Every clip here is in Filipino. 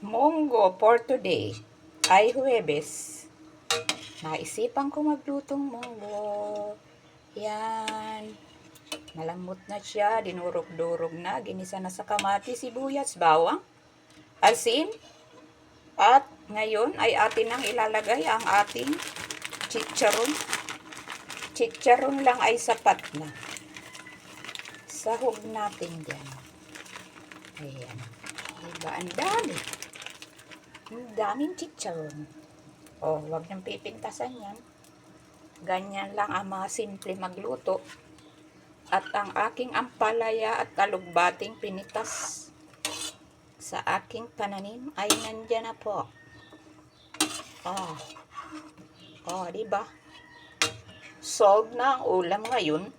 Munggo for today ay Huwebes. Naisipan ko maglutong munggo. Yan. Malambot na siya, dinurog-durog na, ginisa na sa kamati, sibuyas, bawang, asin, at ngayon ay atin nang ilalagay ang ating chicharon. Chicharon lang ay sapat na. Sahog natin dyan. Ayan. Diba? Ang dami. Ang daming chicharon. Oh, wag niyang pipintasan yan. Ganyan lang ang mga simple magluto. At ang aking ampalaya at talugbating pinitas sa aking pananim ay nandyan na po. Oh. Oh, di ba? Solved na ang ulam ngayon.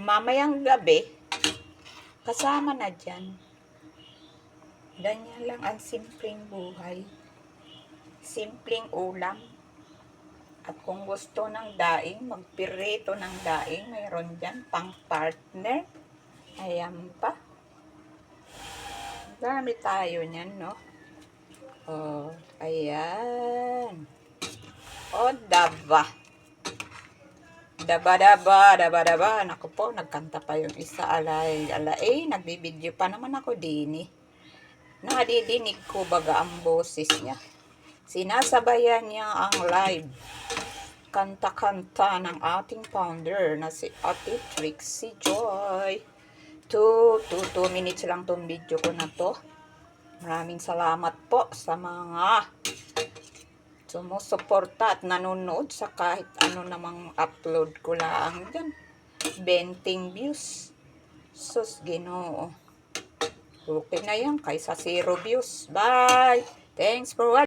Mamayang gabi, kasama na dyan. Ganyan lang ang simpleng buhay. Simpleng ulam. At kung gusto ng daing, magpirito ng daing, mayroon dyan pang partner. Ayan pa. Dami tayo niyan, no? Oh, ayan. Oh, daba. Daba, daba, daba, daba. Naku po, nagkanta pa yung isa alay. Alay, nagbibideo pa naman ako din eh. Nadidinig ko baga ang boses niya. Sinasabayan niya ang live kanta-kanta ng ating founder na si Ate Trixie Joy. 2 to 2 minutes lang tong video ko na to. Maraming salamat po sa mga sumusuporta at nanonood sa kahit ano namang upload ko lang dyan. Benting views. Sus, ginoo. Okay na yan kaysa zero views. Bye! Thanks for watching.